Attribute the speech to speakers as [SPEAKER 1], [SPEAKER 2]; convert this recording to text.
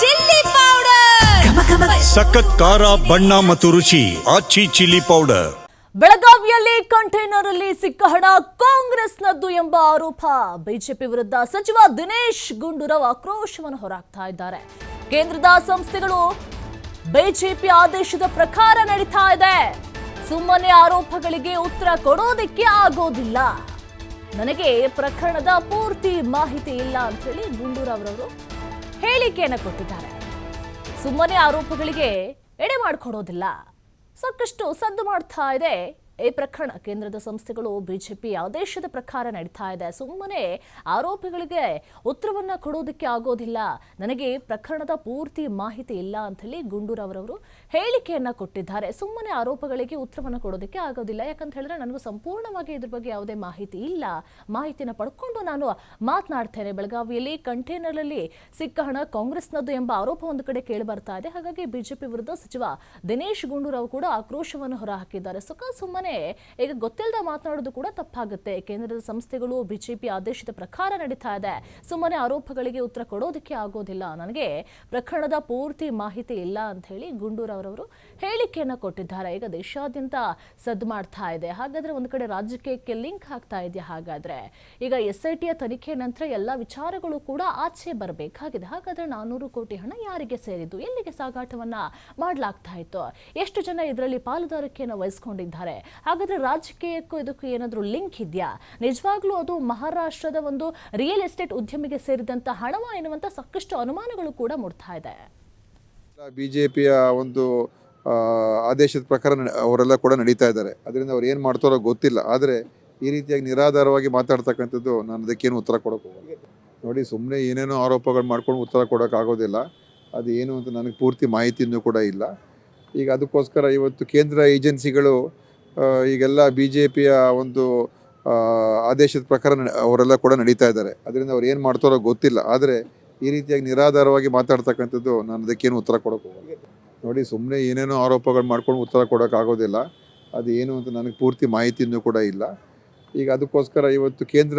[SPEAKER 1] Chilli powder.
[SPEAKER 2] ಸಖತ್ ಖಾರ ಬಣ್ಣ ಮತ್ತು ರುಚಿ ಆಚಿ ಚಿಲ್ಲಿ ಪೌಡರ್.
[SPEAKER 3] ಬೆಳಗಾವಿಯಲ್ಲಿ ಕಂಟೈನರ್ ಅಲ್ಲಿ ಸಿಕ್ಕ ಹಣ ಕಾಂಗ್ರೆಸ್ನದ್ದು ಎಂಬ ಆರೋಪ. ಬಿಜೆಪಿ ವಿರುದ್ಧ ಸಚಿವ ದಿನೇಶ್ ಗುಂಡೂರಾವ್ ಆಕ್ರೋಶವನ್ನು ಹೊರಹಾಕ್ತಾ ಇದ್ದಾರೆ. ಕೇಂದ್ರದ ಸಂಸ್ಥೆಗಳು ಬಿಜೆಪಿ ಆದೇಶದ ಪ್ರಕಾರ ನಡೀತಾ ಇದೆ. ಸುಮ್ಮನೆ ಆರೋಪಗಳಿಗೆ ಉತ್ತರ ಕೊಡೋದಕ್ಕೆ ಆಗೋದಿಲ್ಲ. ನನಗೆ ಪ್ರಕರಣದ ಪೂರ್ತಿ ಮಾಹಿತಿ ಇಲ್ಲ ಅಂತ ಹೇಳಿ ಗುಂಡೂರಾವ್ ರವರು ಹೇಳಿಕೆಯನ್ನು ಕೊಟ್ಟಿದ್ದಾರೆ. ಸುಮ್ಮನೆ ಆರೋಪಗಳಿಗೆ ಎಡೆ ಮಾಡಿಕೊಡೋದಿಲ್ಲ. ಸಾಕಷ್ಟು ಸದ್ದು ಮಾಡ್ತಾ ಇದೆ ಈ ಪ್ರಕರಣ ಕೇಂದ್ರದ ಸಂಸ್ಥೆಗಳು, ಬಿಜೆಪಿ ಆದೇಶದ ಪ್ರಕಾರ ನಡೀತಾ ಇದೆ. ಸುಮ್ಮನೆ ಆರೋಪಿಗಳಿಗೆ ಉತ್ತರವನ್ನ ಕೊಡೋದಕ್ಕೆ ಆಗೋದಿಲ್ಲ. ನನಗೆ ಪ್ರಕರಣದ ಪೂರ್ತಿ ಮಾಹಿತಿ ಇಲ್ಲ ಅಂತ ಹೇಳಿ ಗುಂಡೂರಾವ್ರವರು ಹೇಳಿಕೆಯನ್ನ ಕೊಟ್ಟಿದ್ದಾರೆ. ಸುಮ್ಮನೆ ಆರೋಪಗಳಿಗೆ ಉತ್ತರವನ್ನ ಕೊಡೋದಕ್ಕೆ ಆಗೋದಿಲ್ಲ. ಯಾಕಂತ ಹೇಳಿದ್ರೆ ನನಗೂ ಸಂಪೂರ್ಣವಾಗಿ ಇದ್ರ ಬಗ್ಗೆ ಯಾವುದೇ ಮಾಹಿತಿ ಇಲ್ಲ. ಮಾಹಿತಿನ ಪಡ್ಕೊಂಡು ನಾನು ಮಾತನಾಡ್ತೇನೆ. ಬೆಳಗಾವಿಯಲ್ಲಿ ಕಂಟೈನರ್ ಅಲ್ಲಿ ಸಿಕ್ಕ ಹಣ ಕಾಂಗ್ರೆಸ್ನದ್ದು ಎಂಬ ಆರೋಪ ಒಂದು ಕಡೆ ಕೇಳಿ ಬರ್ತಾ ಇದೆ. ಹಾಗಾಗಿ ಬಿಜೆಪಿ ವಿರುದ್ಧ ಸಚಿವ ದಿನೇಶ್ ಗುಂಡೂರಾವ್ ಕೂಡ ಆಕ್ರೋಶವನ್ನು ಹೊರಹಾಕಿದ್ದಾರೆ. ಸುಖ ಸುಮ್ಮನೆ ಈಗ ಗೊತ್ತಿಲ್ಲದ ಮಾತನಾಡೋದು ಕೂಡ ತಪ್ಪಾಗುತ್ತೆ. ಕೇಂದ್ರದ ಸಂಸ್ಥೆಗಳು, ಬಿಜೆಪಿ ಆದೇಶದ ಪ್ರಕಾರ ನಡೀತಾ ಇದೆ. ಸುಮ್ಮನೆ ಆರೋಪಗಳಿಗೆ ಉತ್ತರ ಕೊಡೋದಕ್ಕೆ ಆಗೋದಿಲ್ಲ. ನನಗೆ ಪ್ರಕರಣದ ಪೂರ್ತಿ ಮಾಹಿತಿ ಇಲ್ಲ ಅಂತ ಹೇಳಿ ಗುಂಡೂರಾವ್ರವರು ಹೇಳಿಕೆಯನ್ನ ಕೊಟ್ಟಿದ್ದಾರೆ. ಈಗ ದೇಶಾದ್ಯಂತ ಸದ್ದು ಮಾಡ್ತಾ ಇದೆ. ಹಾಗಾದ್ರೆ ಒಂದು ಕಡೆ ರಾಜಕೀಯಕ್ಕೆ ಲಿಂಕ್ ಆಗ್ತಾ ಇದೆಯಾ ಹಾಗಾದ್ರೆ? ಈಗ ಎಸ್ ಐ ಟಿಯ ತನಿಖೆ ನಂತರ ಎಲ್ಲ ವಿಚಾರಗಳು ಕೂಡ ಆಚೆ ಬರಬೇಕಾಗಿದೆ. ಹಾಗಾದ್ರೆ ನಾನೂರು ಕೋಟಿ ಹಣ ಯಾರಿಗೆ ಸೇರಿದ್ದು? ಎಲ್ಲಿಗೆ ಸಾಗಾಟವನ್ನ ಮಾಡಲಾಗ್ತಾ ಇತ್ತು? ಎಷ್ಟು ಜನ ಇದರಲ್ಲಿ ಪಾಲುದಾರಿಕೆಯನ್ನು ವಹಿಸ್ಕೊಂಡಿದ್ದಾರೆ? ಹಾಗಾದ್ರೆ ರಾಜಕೀಯಕ್ಕೂ ಇದಕ್ಕೂ ಏನಾದರೂ ಲಿಂಕ್ ಇದೆಯಾ? ನಿಜವಾಗ್ಲೂ ಅದು ಮಹಾರಾಷ್ಟ್ರದ ಒಂದು ರಿಯಲ್ ಎಸ್ಟೇಟ್ ಉದ್ಯಮಿಗೆ ಸೇರಿದಂತ ಹಣವ ಎನ್ನುವಂತ ಸಾಕಷ್ಟು ಅನುಮಾನಗಳು ಕೂಡ ಮೂಡ್ತಾ ಇದೆ.
[SPEAKER 4] ಬಿ ಜೆ ಪಿಯ ಒಂದು ಆದೇಶದ ಪ್ರಕಾರ ಅವರೆಲ್ಲ ಕೂಡ ನಡೀತಾ ಇದ್ದಾರೆ. ಅದರಿಂದ ಅವ್ರು ಏನು ಮಾಡ್ತಾರೋ ಗೊತ್ತಿಲ್ಲ. ಆದರೆ ಈ ರೀತಿಯಾಗಿ ನಿರಾಧಾರವಾಗಿ ಮಾತಾಡ್ತಕ್ಕಂಥದ್ದು ನಾನು ಅದಕ್ಕೇನು ಉತ್ತರ ಹೋಗಲ್ಲ. ನೋಡಿ ಸುಮ್ಮನೆ ಏನೇನೋ ಆರೋಪಗಳು ಮಾಡ್ಕೊಂಡು ಉತ್ತರ ಕೊಡೋಕ್ಕಾಗೋದಿಲ್ಲ ಅದು ಏನು ಅಂತ ನನಗೆ ಪೂರ್ತಿ ಮಾಹಿತಿಯೂ ಕೂಡ ಇಲ್ಲ. ಈಗ ಅದಕ್ಕೋಸ್ಕರ ಇವತ್ತು ಕೇಂದ್ರ ಏಜೆನ್ಸಿಗಳು ಈಗೆಲ್ಲ ಬಿ ಜೆ ಪಿಯ ಒಂದು ಆದೇಶದ ಪ್ರಕಾರ ಅವರೆಲ್ಲ ಕೂಡ ನಡೀತಾ ಇದ್ದಾರೆ. ಅದರಿಂದ ಅವ್ರು ಏನು ಮಾಡ್ತಾರೋ ಗೊತ್ತಿಲ್ಲ. ಆದರೆ ಈ ರೀತಿಯಾಗಿ ನಿರಾಧಾರವಾಗಿ ಮಾತಾಡ್ತಕ್ಕಂಥದ್ದು ನಾನು ಅದಕ್ಕೇನು ಉತ್ತರ ಹೋಗಲ್ಲ. ನೋಡಿ ಸುಮ್ಮನೆ ಏನೇನೋ ಆರೋಪಗಳು ಮಾಡ್ಕೊಂಡು ಉತ್ತರ ಕೊಡೋಕ್ಕಾಗೋದಿಲ್ಲ ಅದು ಏನು ಅಂತ ನನಗೆ ಪೂರ್ತಿ ಮಾಹಿತಿಯೂ ಕೂಡ ಇಲ್ಲ. ಈಗ ಅದಕ್ಕೋಸ್ಕರ ಇವತ್ತು ಕೇಂದ್ರ